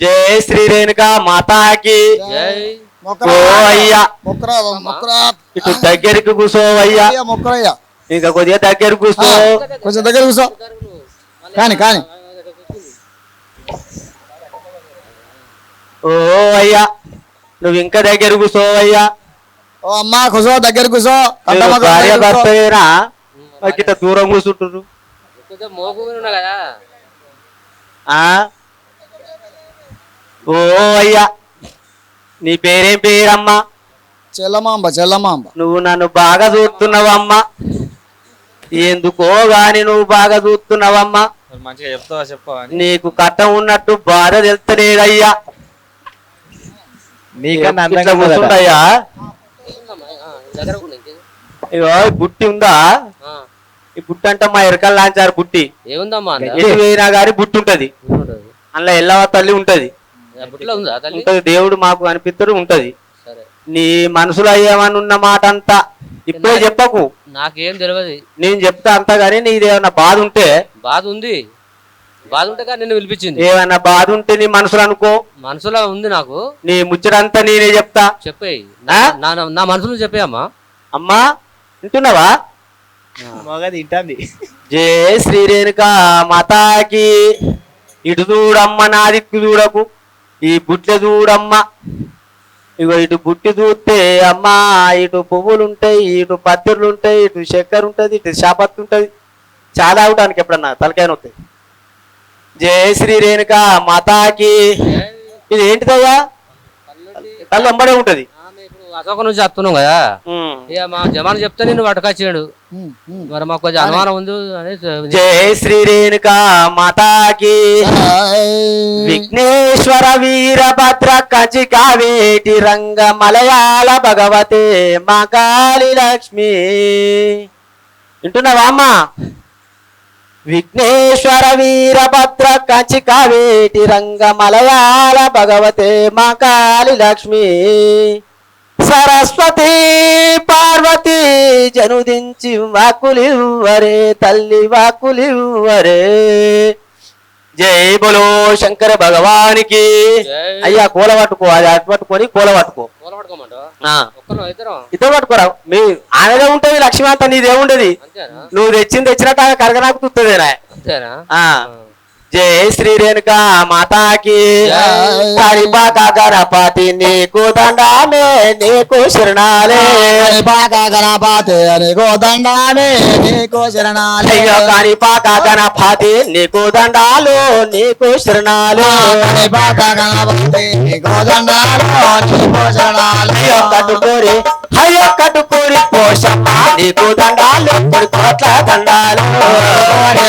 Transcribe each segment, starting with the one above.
జై శ్రీ రేణుకా మాతాకి. ఇటు దగ్గరికి మొక్కరయ్యా. ఇంకా కొద్దిగా దగ్గర కూర్చో కొంచెం దగ్గర కూర్చో కానీ కానీ. ఓ అయ్యా. నువ్వు ఇంకా దగ్గర కూర్చోవయ్యా ఓ అమ్మా కూర్చో దగ్గర కూర్చో భార్య. భర్తయేనా? గిట్ట దూరం కూర్చుంటారు కొంచెం మోపు మీద ఉన్నా కదా ఆ ఓ అయ్యా నీ పేరేం పేరమ్మా? చెల్లమాంబ చెల్లమాంబ. నువ్వు నన్ను బాగా చూస్తున్నావమ్మా. ఎందుకో గాని నువ్వు బాగా చూస్తున్నావమ్మా. మంచిగా చెప్తావా చెప్పవా నీకు కట్టం ఉన్నట్టు బాధ తెలుస్తలేదయ్యా. నీకన్నా అందంగా. కూర్చుంటయ్యా? ఇగో ఈ బుట్టి ఉందా? ఆ, ఈ బుట్టి అంటే మా ఎరకల్ లాంచారు బుట్టి. ఏముందమ్మా? ఎటు పోయినా గాని బుట్టి ఉంటది. అందులో ఎల్లవ తల్లి ఉంటది. ఉంటది. దేవుడు మాకు కనిపిస్తాడు ఉంటది. సరే. నీ మనసులో అయ్యామని ఉన్న మాట అంతా ఇప్పుడే చెప్పకు. నాకేం తెలియదు నేను చెప్తా అంతా గానీ నీది ఏమన్నా బాధ ఉంటే బాధ ఉంది. బాధ ఉంటే కానీ నిన్ను పిలిపించింది. ఏమన్నా బాధ ఉంటే నీ మనసులో అనుకో. మనసులో ఉంది నాకు. నీ ముచ్చటంతా నేనే చెప్తా. చెప్పేయి? నా నా- నా మనసులో చెప్పేయమ్మా అమ్మా. వింటున్నావా? మగది ఇంటంది. జై శ్రీ రేణుకా మాతాకి. ఇటు చూడమ్మ నా దిక్కు చూడకు. ఈ బుట్ల చూడమ్మ. ఇగో ఇటు బుట్టి చూస్తే అమ్మా ఇటు పువ్వులు ఉంటాయి ఇటు పత్తిర్లు ఉంటాయి ఇటు చక్కెర ఉంటుంది ఇటు శాపత్తు ఉంటుంది చాలా అవటానికి ఎప్పుడన్నా తలకాయ నొత్తాయి జై శ్రీ రేణుకా మాతాకి. ఇది ఏంటిదయ్యా? కళ్ళు ఎంబడే ఉంటది. అశోక నుంచి చెప్తున్నాం కదా. ఇక మా జమాన్ చెప్తే నేను పట్టుకొచ్చాడు. మరి మాకు కొంచెం అనుమానం ఉంది అని జై శ్రీ రేణుకా మాతాకి. విఘ్నేశ్వర వీరభద్ర కచి కావేటి రంగ మలయాళ భగవతే మా కాళీ లక్ష్మి. వింటున్నావా అమ్మా? విఘ్నేశ్వర వీరభద్ర కచి కావేటి రంగ మలయాళ భగవతే మా కాళీ లక్ష్మి. సరస్వతి పార్వతి జనుదించి వాకులివ్వరే తల్లి వాకులివ్వరే. జై బలో శంకర భగవానికి. అయ్యా కూల పట్టుకో అది అటు పట్టుకొని కూల పట్టుకో. ఇద్దరం పట్టుకోరా. మీ ఆమెదే ఉంటది లక్ష్మీమాత నీదేముండది అంతేనా? నువ్వు తెచ్చింది తెచ్చినట్టు ఆమె కరగనాకు తుత్తదేనా? జై శ్రీ రేణుకా మాతాకి. హరిపాక గణపతి నీకు దండాలే నీకు శరణాలే. పాక గణపతి నీకు దండాలే నీకు శరణాలే. అయ్యో కాణిపాక గణపతి నీకు దండాలు నీకు శరణాలు. పాక గణపతి నీకు దండాలు నీకు శరణాలే. అయ్యో కట్టుకోరి అయ్యో కట్టుకోరి పోషమ్మ నీకు దండాలు కోట్ల దండాలు.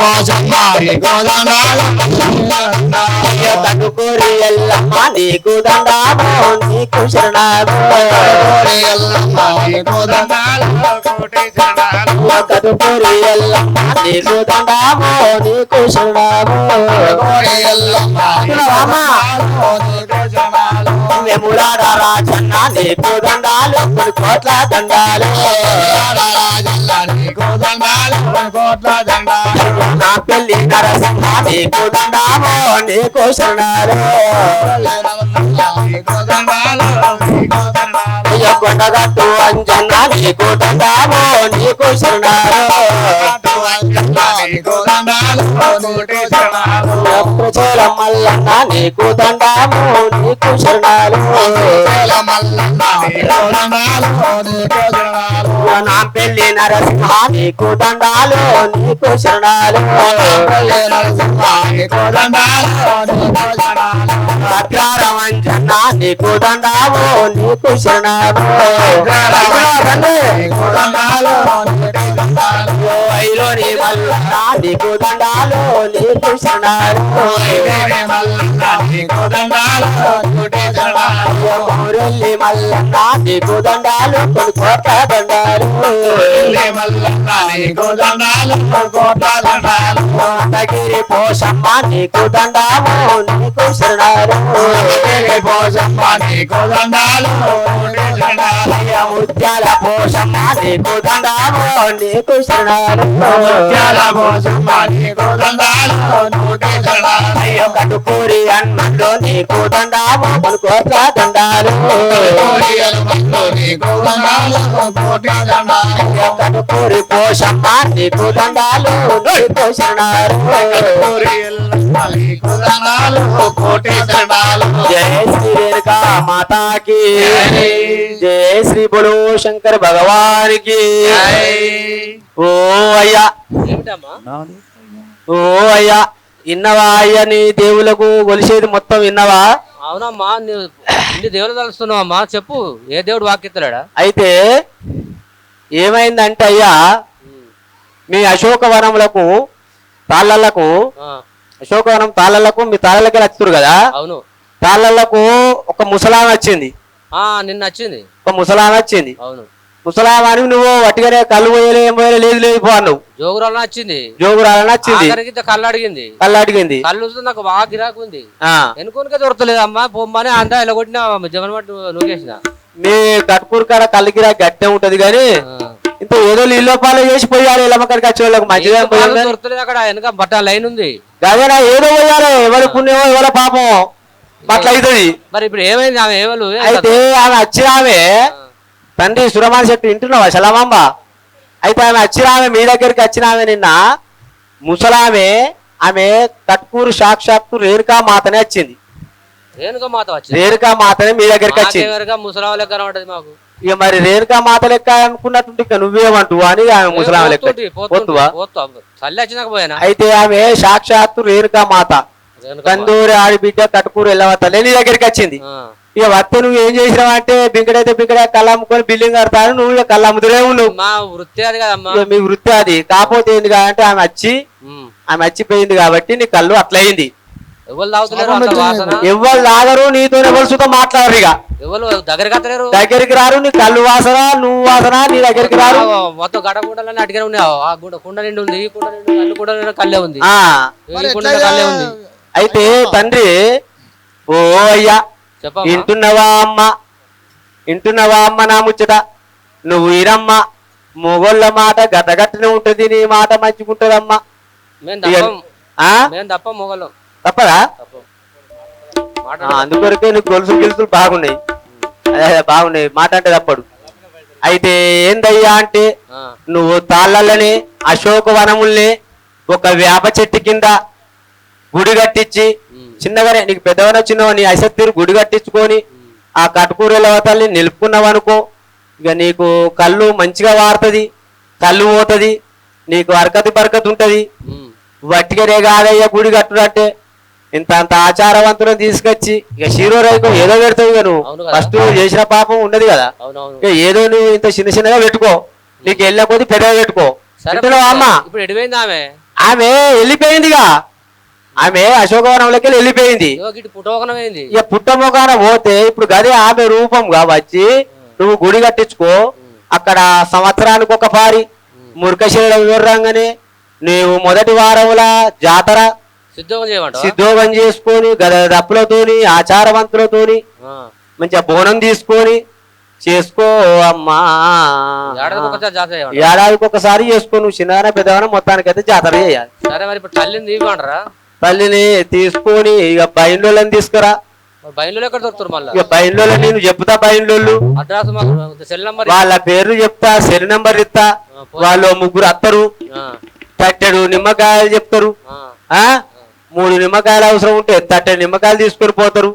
పోషమ్మ నీకు దండాలు Yeah. అయ్యో కట్టుకోరి ఎల్లమ్మ నీకు దండాలు నీకు శరణాలు. హరి ఎల్లమ్మ నీకు దండాలు ఎల్లమ్మ నీకు నీకు ఎల్లమ్మ నీకు శరణాలు. వెములాడ రాజన్న నీకు దండాలు కొన్ని కోట్ల దండాలు. రాజల్ల నీకు దండాలు కోట్ల దండాలు. నా పెళ్ళి నరసింహ నీకు దండాము నీకు శరణాలు కొండగట్టు అంజన్న నీకు దండాము నీకు శరణాలు. నీకు దండాలు నీకు శరణాలు. మల్లన్న నీకు దండాము నీకు శరణాలు. నా పెళ్ళి నరసింహ నీకు దండాలు నీకు శరణాలు. అంజన్న నీకు దండాము నీకు శరణాలు. నీకు దండాలు నీకు దండాలు నీకు దండాలు నీకు మల్లన్న నీకు దండాలు దండాలు నీకు దండాలు దండాలు కోటగిరి పోషమ్మ నీకు నీకు పోషమ్మ నీకు దండాలు ముత్యాల పోషమ్మ నీకు దండాము నీకు శరణాలు. ముత్యాల పోషమ్మ నీకు దండాలు కోటి శరణాలు. కట్టుకూరి అన్నంలో నీకు దండాలు నీకు దండాలు దండాలు. కట్టుకూరి పోషమ్మ నీకు దండాలు నీకు శరణాలు. కోటి దండాలు జయ శ్రీ రేణుకా మాతాకి. జై. జయ శ్రీ బులు శంకర్ భగవానికి. ఓ అయ్యా. ఓ అయ్యా. ఇన్నవా అయ్యా నీ దేవులకు కొలిసేది మొత్తం విన్నవా? అవునమ్మా నువ్వు ఇన్ని దేవుడు తలుస్తున్నావు అమ్మా చెప్పు ఏ దేవుడు వాక్యత్తలేడా అయితే ఏమైందంటే అయ్యా మీ అశోకవనములకు తాళ్ళలకు ఆ, అశోకవనం తాళ్ళలకు మీ తాళ్ళకి వచ్చురు కదా? అవును. తాళ్ళకు ఒక ముసలామె వచ్చింది. ఆ నిన్న వచ్చింది. ఒక ముసలామె వచ్చింది. అవును. ముసలామాని నువ్వు వట్టిగానే కళ్ళు పోయలే ఏం పోయలే లేదు లేదు పో అన్నావు. జోగురాలు వచ్చింది. జోగురాలని వచ్చింది. కళ్ళు అడిగింది. కళ్ళు అడిగింది. కళ్ళు చూస్తే నాకు బాగా గిరాకు ఉంది. ఎనుకోనికే దొరకలేదు అమ్మా పొమ్మని అంతా ఇలా కొట్టిన మట్టు నూకేసిన. మీ కట్కూరు కాడ కళ్ళకి రా గట్టే ఉంటది కానీ ఇంత ఏదో నీళ్ళ పాలు చేసి పోయాలి ఇళ్ళమ్మక్కడికి వచ్చే వాళ్ళకి మంచిగా పోయాలి అక్కడ వెనక బట్ట లైన్ ఉంది. గదేనా ఏదో పోయాలి ఎవరి పుణ్యమో ఎవరి పాపం అట్లా అవుతుంది మరి ఇప్పుడు ఏమైంది ఆమె ఏమలు అయితే ఆమె వచ్చినామె తండ్రి సురమాన్ శెట్టి వింటున్నావా శలమాంబ అయితే ఆమె వచ్చినామె మీ దగ్గరికి వచ్చినామె నిన్న. ముసలామె ఆమె కట్కూరు సాక్షాత్తు రేణుకా మాతనే వచ్చింది. రేణుక మాత వచ్చింది. రేణుకా మాతనే మీ దగ్గరికి వచ్చింది. లెక్క కనబడ్డది మాకు. ఇక మరి రేణుకా మాత లెక్క అనుకున్నట్టుంటే ఇక నువ్వేమంటువు అని ఆమె ముసలామె లెక్క పోతువా అయితే ఆమె సాక్షాత్తు రేణుకా మాత. కందూరి ఆడిబిడ్డ కట్టుకూరు వెళ్ళవతలే నీ దగ్గరికి వచ్చింది. ఇక వస్తే నువ్వు ఏం చేసినావు అంటే బింకడైతే బింకడే కళ్ళు అమ్ముకొని బిల్డింగ్ కడతాను నువ్వు ఇక కళ్ళు అమ్ముతూనే ఉన్నావు. మా వృత్తి అది కదమ్మా. మీ వృత్తి అది. కాకపోతే ఏంది అంటే ఆమె వచ్చి. ఆమె వచ్చిపోయింది కాబట్టి నీ కళ్ళు అట్లయింది. ఎవరు లాగరు నీతోనే వలసుతో మాట్లాడరు ఇక. ఎవరు దగ్గరికి దగ్గరికి రారు నీ కళ్ళు వాసన నువ్వు వాసన నీ దగ్గరికి రారు. మొత్తం గడ గుండలన్నీ అడిగానే ఉన్నాయి. ఆ గుండ కుండ నిండి ఉంది ఈ కుండ నిండి కుండ నిండి కళ్ళే ఉంది. కుండ కళ్ళే ఉంది. అయితే తండ్రి ఓ అయ్యా వింటున్నావా అమ్మ? వింటున్నావా అమ్మ నా ముచ్చట? నువ్వు ఇరమ్మ మొగోళ్ళ మాట గట్టగట్టనే ఉంటది నీ మాట మంచిగుంటదమ్మా. మేము తప్ప. మొగలం తప్పదా? అందుకొరకే నీకు గొలుసులు గిలుసులు బాగున్నాయి. అదే బాగున్నాయి. మాట అంటే తప్పడు. అయితే ఏందయ్యా అంటే నువ్వు తాళ్ళని అశోకవనముల్ని ఒక వేప చెట్టు కింద గుడి కట్టించి చిన్నగానే నీకు పెద్దవన చిన్నవ నీ అసత్తిరు గుడి కట్టించుకొని ఆ కటుకూరల వతల్ని నిలుపుకున్నావు అనుకో ఇక నీకు కళ్ళు మంచిగా వారుతుంది కళ్ళు పోతుంది నీకు అరకతి బరకతి ఉంటది ఉమ్. వట్టిగానే కాదయ్యా గుడి కట్టుడంటే. ఇంత అంత ఆచారవంతులను తీసుకొచ్చి ఇక షీరో రైకు ఏదో పెడతావు ఇక నువ్వు. ఫస్ట్ నువ్వు చేసిన పాపం ఉన్నది కదా. ఇక ఏదో నువ్వు ఇంత చిన్న చిన్నగా పెట్టుకో. నీకు వెళ్ళే కొద్ది పెద్దగా పెట్టుకో. వింటున్నావా అమ్మ. ఇప్పుడు ఎడిపోయింది ఆమె? ఆమె వెళ్ళిపోయిందిగా ఆమె అశోకవనంలోకి వెళ్ళిపోయింది. ఇక పుట్టముఖాన పోతే ఇప్పుడు గదే ఆమె రూపంగా వచ్చి నువ్వు గుడి కట్టించుకో. అక్కడ సంవత్సరానికి ఒక పారి మురకశీల వివరంగానే నీవు మొదటి వారముల జాతర సిద్ధోగం చేసుకొని గద దప్పులతోని ఆచారవంతులతోని మంచిగా బోనం తీసుకొని చేసుకో అమ్మా. ఏడాదికి ఒకసారి చేసుకో నువ్వు చిన్న పెద్దవన మొత్తానికైతే జాతర చేయాలి. సరే మరి ఇప్పుడు తల్లిని తీయమంటారా తల్లిని తీసుకొని ఇక బయలుని తీసుకురా. ఎక్కడ దొరుకుతారు మళ్ళా? ఇక బయలు నేను చెప్తా బయలు అడ్రస్ సెల్ నంబర్ వాళ్ళ పేర్లు చెప్తా సెల్ నెంబర్ ఇస్తా. వాళ్ళు ముగ్గురు అత్తరు. తట్టెడు నిమ్మకాయలు చెప్తారు. ఆ? మూడు నిమ్మకాయలు అవసరం ఉంటే తట్టెడు నిమ్మకాయలు తీసుకొని పోతారు.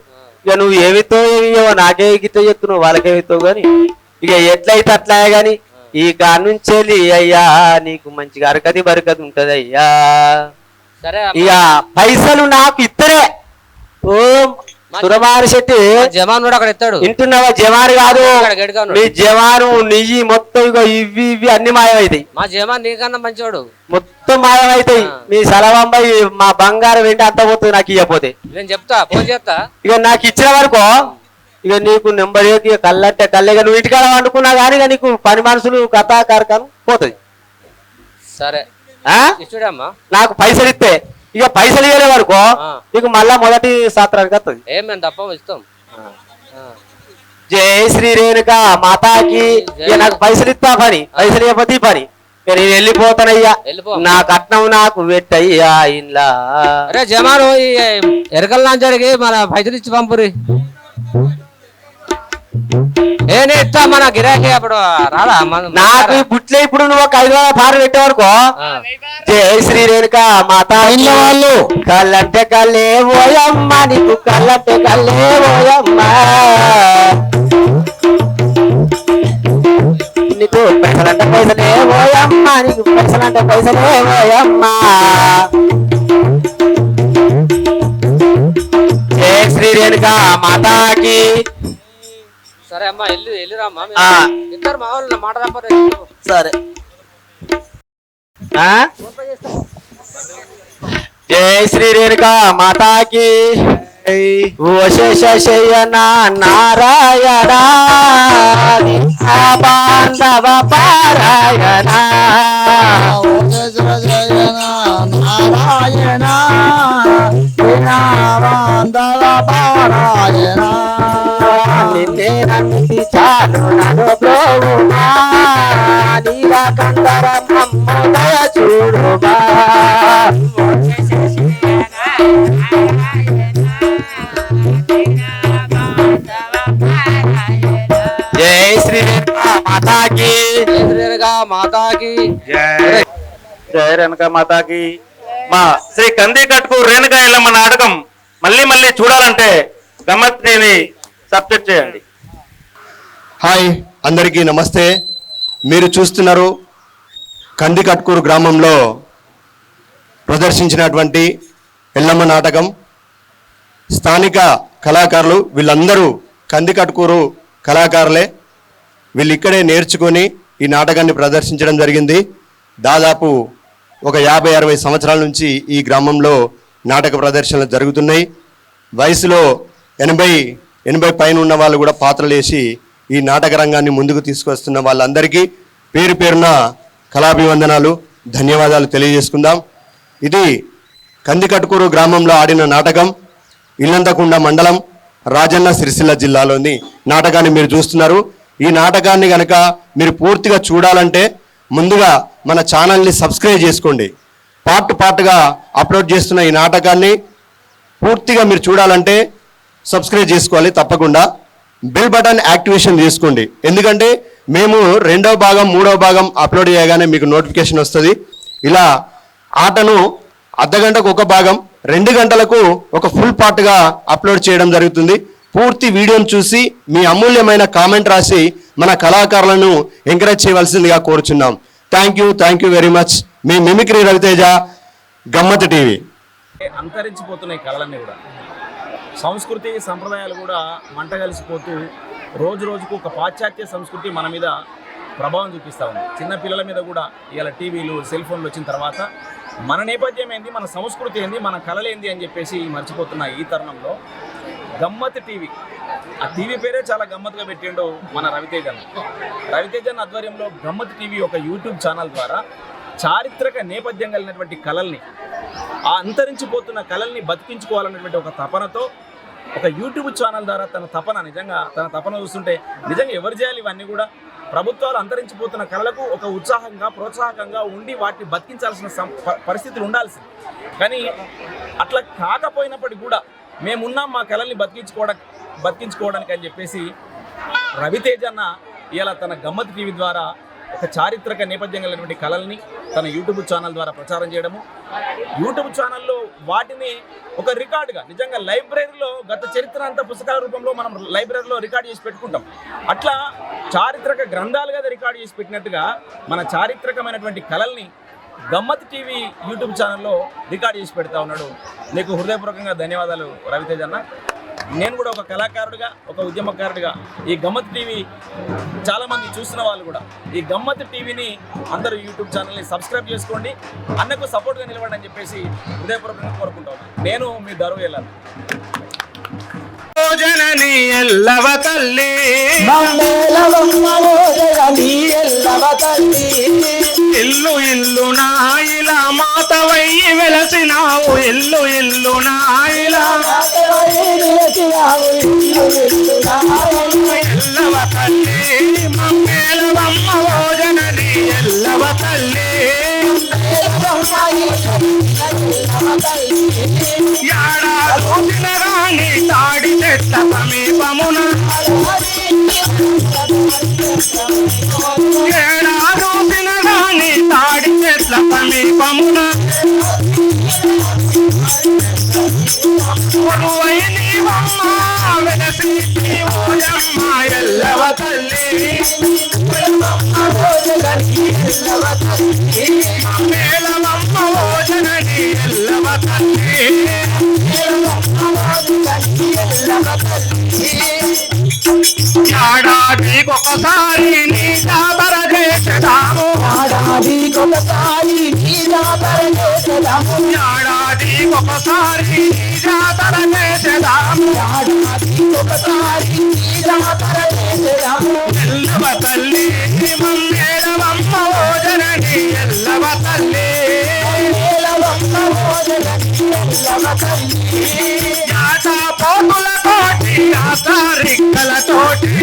ఇక నువ్వు ఏమిస్తావు ఏమియో నాకే గిట్ట చెప్తున్నావు వాళ్ళకేమిస్తావు గాని ఇక ఎట్లయితే అట్లాగే గాని ఈ వెళ్ళి అయ్యా నీకు మంచిగా అరకది బరకది ఉంటది అయ్యా. ఇక పైసలు నాకు ఇద్దరే ఓ సురమారి శెట్టి కూడా అక్కడ ఎత్తాడు. వింటున్నావా? జవాను కాదు. మీ జవాను నెయ్యి మొత్తం ఇగో ఇవి ఇవి అన్ని మాయమవుతాయి మా జమాన్ నీకన్నా మంచివాడు మొత్తం మాయమవుతాయి మీ సలవంబాయి మా బంగారం ఏంటి అంత పోతుంది నాకు ఇవ్వకపోతే నేను చెప్తా ఫోన్ చేస్తా. ఇక నాకు ఇచ్చిన వరకు ఇక నీకు నెంబర్ ఇక కళ్ళంటే కళ్ళే నువ్వు ఇంటికాడ వండుకున్నా కానీ ఇక నీకు పని మనుషులు కథా కార్యక్రమం పోతుంది. సరే. ఆ? ఇచ్చుడమ్మా నాకు పైసలు ఇస్తే ఇక పైసలు ఇవ్వలేవు అనుకో ఆ. నీకు మళ్ళా మొదటి సాత్రానికి వస్తుంది. ఏం మేము తప్ప ఇస్తాం. జై శ్రీ రేణుక మాతాకి నాకు పైసలు ఇస్తా పని పైసలు ఇవ్వకపోతే పని. నేను వెళ్ళిపోతానయ్యా. వెళ్ళిపో. నా కట్నం నాకు పెట్టయ్యా ఇంట్లో అరే జమాను ఎరకల నాంచాడికి మన పైసలు ఇచ్చి పంపురి. నేను ఇస్తా మన గిరాకీ అప్పుడు మన నాకు బుట్లే ఇప్పుడు నువ్వు ఒక ఐదు వందల పారు పెట్టావనుకో. ఆ. జై శ్రీ రేణుక మాతా వాళ్ళు. కళ్ళంటే కళ్ళే ఓయమ్మ నీకు కళ్ళంటే కళ్ళే ఓయమ్మ. నీకు పైసలంటే పైసలే ఓయమ్మ నీకు పైసలంటే పైసలే ఓయమ్మ. జై శ్రీ రేణుక మాతాకి. అమ్మా వెళ్ళి వెళ్ళిరామ్మా ఆ. ఇద్దరు మా వాళ్ళు నా మాట తప్ప సరే. ఆ? జై శ్రీ రేణుక మాతాకి. ఓ శేషయ్యన నారాయణ. బాంధవ పారాయణ. నారాయణ. పారాయణ. నిన్నే నమ్మితి చాలు నన్ను చూడుమా జై శ్రీ మాతాకి. మాతాకి ఎదురుగా మాతాకి జయ రేణుక మాతాకి. మా శ్రీ కంది కట్టుకు రేణుక ఇళ్ళమ్మ నాటకం మళ్ళీ మళ్ళీ చూడాలంటే గమ్మత్ని సబ్స్క్రైబ్ చేయండి. హాయ్ అందరికీ నమస్తే. మీరు చూస్తున్నారు కందికట్కూరు గ్రామంలో ప్రదర్శించినటువంటి ఎల్లమ్మ నాటకం. స్థానిక కళాకారులు వీళ్ళందరూ కందికట్కూరు కళాకారులే. వీళ్ళు ఇక్కడే నేర్చుకొని ఈ నాటకాన్ని ప్రదర్శించడం జరిగింది. దాదాపు ఒక యాభై అరవై సంవత్సరాల నుంచి ఈ గ్రామంలో నాటక ప్రదర్శనలు జరుగుతున్నాయి. వయసులో ఎనభై ఎనభై పైన ఉన్న వాళ్ళు కూడా పాత్రలు వేసి ఈ నాటక రంగాన్ని ముందుకు తీసుకొస్తున్న వాళ్ళందరికీ పేరు పేరున కళాభివందనాలు ధన్యవాదాలు తెలియజేసుకుందాం. ఇది కందికట్కూరు గ్రామంలో ఆడిన నాటకం ఇల్లంతకుండ మండలం రాజన్న సిరిసిల్ల జిల్లాలోని నాటకాన్ని మీరు చూస్తున్నారు. ఈ నాటకాన్ని కనుక మీరు పూర్తిగా చూడాలంటే ముందుగా మన ఛానల్ని సబ్స్క్రైబ్ చేసుకోండి. పార్ట్ పార్ట్గా అప్లోడ్ చేస్తున్న ఈ నాటకాన్ని పూర్తిగా మీరు చూడాలంటే సబ్స్క్రైబ్ చేసుకోవాలి తప్పకుండా. బెల్ బటన్ యాక్టివేషన్ చేసుకోండి ఎందుకంటే మేము రెండవ భాగం మూడవ భాగం అప్లోడ్ చేయగానే మీకు నోటిఫికేషన్ వస్తుంది. ఇలా ఆటను అర్ధగంటకు ఒక భాగం రెండు గంటలకు ఒక ఫుల్ పార్ట్గా అప్లోడ్ చేయడం జరుగుతుంది. పూర్తి వీడియోను చూసి మీ అమూల్యమైన కామెంట్ రాసి మన కళాకారులను ఎంకరేజ్ చేయవలసిందిగా కోరుచున్నాం. Thank you thank you very much me mimicry Raviteja గమ్మత్ టీవీ. అంతరించిపోతున్నాయి కళలన్నీ కూడా. సంస్కృతి సంప్రదాయాలు కూడా మంట కలిసిపోతూ రోజు రోజుకు ఒక పాశ్చాత్య సంస్కృతి మన మీద ప్రభావం చూపిస్తూ ఉంది. చిన్న పిల్లల మీద కూడా ఇవాళ టీవీలు సెల్ ఫోన్లు వచ్చిన తర్వాత మన నేపథ్యం ఏంది మన సంస్కృతి ఏంది మన కళలేంది అని చెప్పేసి మర్చిపోతున్న ఈ తరుణంలో గమ్మత్ టీవీ. ఆ టీవీ పేరే చాలా గమ్మత్తుగా పెట్టిండు మన రవితేజన్ రవితేజన్ ఆధ్వర్యంలో గమ్మత్ టీవీ ఒక యూట్యూబ్ ఛానల్ ద్వారా చారిత్రక నేపథ్యం కలిగినటువంటి కళల్ని ఆ అంతరించిపోతున్న కళల్ని బతికించుకోవాలన్నటువంటి ఒక తపనతో ఒక యూట్యూబ్ ఛానల్ ద్వారా తన తపన నిజంగా తన తపన చూస్తుంటే నిజంగా ఎవరు చేయాలి ఇవన్నీ కూడా ప్రభుత్వాలు అంతరించిపోతున్న కళలకు ఒక ఉత్సాహంగా ప్రోత్సాహకంగా ఉండి వాటిని బతికించాల్సిన సం- పరిస్థితులు ఉండాల్సింది. కానీ అట్లా కాకపోయినప్పటికీ కూడా మేమున్నాం మా కళల్ని బతికించుకోవడం బతికించుకోవడానికి అని చెప్పేసి రవితేజ అన్న ఇలా తన గమ్మత్ టీవీ ద్వారా ఒక చారిత్రక నేపథ్యం కలిగినటువంటి కళల్ని తన యూట్యూబ్ ఛానల్ ద్వారా ప్రచారం చేయడము. యూట్యూబ్ ఛానల్లో వాటిని ఒక రికార్డుగా నిజంగా లైబ్రరీలో గత చరిత్ర అంతా పుస్తకాల రూపంలో మనం లైబ్రరీలో రికార్డ్ చేసి పెట్టుకుంటాం. అట్లా చారిత్రక గ్రంథాలుగా అది రికార్డ్ చేసి పెట్టినట్టుగా మన చారిత్రకమైనటువంటి కళల్ని గమ్మత్ టీవీ యూట్యూబ్ ఛానల్లో రికార్డ్ చేసి పెడతా ఉన్నాడు. నీకు హృదయపూర్వకంగా ధన్యవాదాలు రవితేజ్ అన్న నేను కూడా ఒక కళాకారుడిగా ఒక ఉద్యమకారుడిగా ఈ గమ్మత్ టీవీ చాలా మంది చూస్తున్న వాళ్ళు కూడా ఈ గమ్మత్ టీవీని అందరూ యూట్యూబ్ ఛానల్ని సబ్స్క్రైబ్ చేసుకోండి. అన్నకు సపోర్ట్గా నిలవండి అని చెప్పేసి హృదయపూర్వకంగా కోరుకుంటా ఉన్నాను నేను మీ దరువు వెళ్ళాను జనని ఎల్లవ తల్లి. ఇల్లు ఇల్లు నా ఇలా మా వెలసినావు ఇల్లు ఇల్లు నాయలా. ఎల్లవ తల్లి మమ్మేలవమ్మ భోజనది ఎల్లవ తల్లి. యాడాలు రాణి తాడి చెట్ల సమీపమున. వెలసి నీవోయమ్మ ఎల్లవ తల్లి మేళమమ్మ ఎల్లవ తల్లి ఏడాదికి ఒకసారి నీ జాతర చేసేదాము. ఏడాదికి ఒకసారి నీ జాతర చేసేదాము ఎల్లవ తల్లి మమ్మేళమమ్మ భోజనది ఎల్లవ తల్లి. జాత పోతుల తోటి ఆసారిక్కల తోటి.